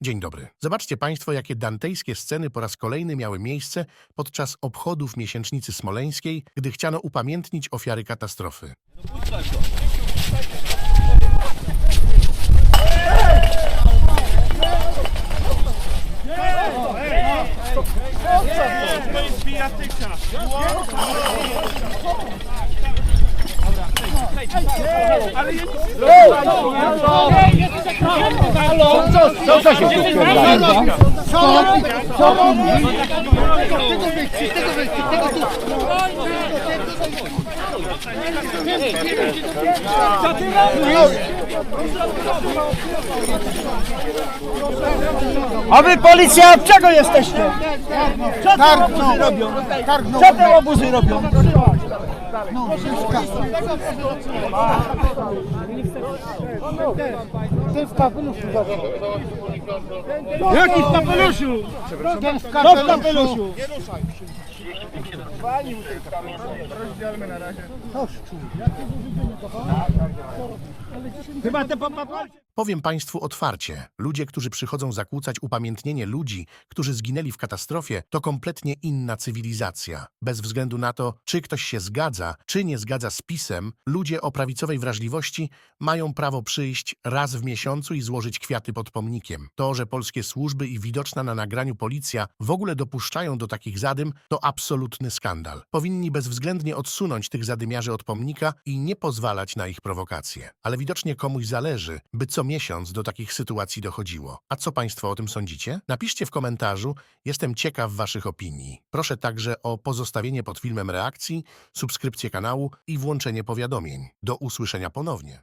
Dzień dobry. Zobaczcie Państwo, jakie dantejskie sceny po raz kolejny miały miejsce podczas obchodów miesięcznicy smoleńskiej, gdy chciano upamiętnić ofiary katastrofy. To jest bijatyka. Ale ja nic A wy policja czego jesteście? Co te obuzy robią? Co te obuzy robią? Jaki w kapeluszu? Co w kapeluszu? Chyba te papapalcie. Powiem Państwu otwarcie, ludzie, którzy przychodzą zakłócać upamiętnienie ludzi, którzy zginęli w katastrofie, to kompletnie inna cywilizacja. Bez względu na to, czy ktoś się zgadza, czy nie zgadza z pisem, ludzie o prawicowej wrażliwości mają prawo przyjść raz w miesiącu i złożyć kwiaty pod pomnikiem. To, że polskie służby i widoczna na nagraniu policja w ogóle dopuszczają do takich zadym, to absolutny skandal. Powinni bezwzględnie odsunąć tych zadymiarzy od pomnika i nie pozwalać na ich prowokacje. Ale widocznie komuś zależy, by co miesiąc do takich sytuacji dochodziło. A co Państwo o tym sądzicie? Napiszcie w komentarzu, jestem ciekaw Waszych opinii. Proszę także o pozostawienie pod filmem reakcji, subskrypcję kanału i włączenie powiadomień. Do usłyszenia ponownie.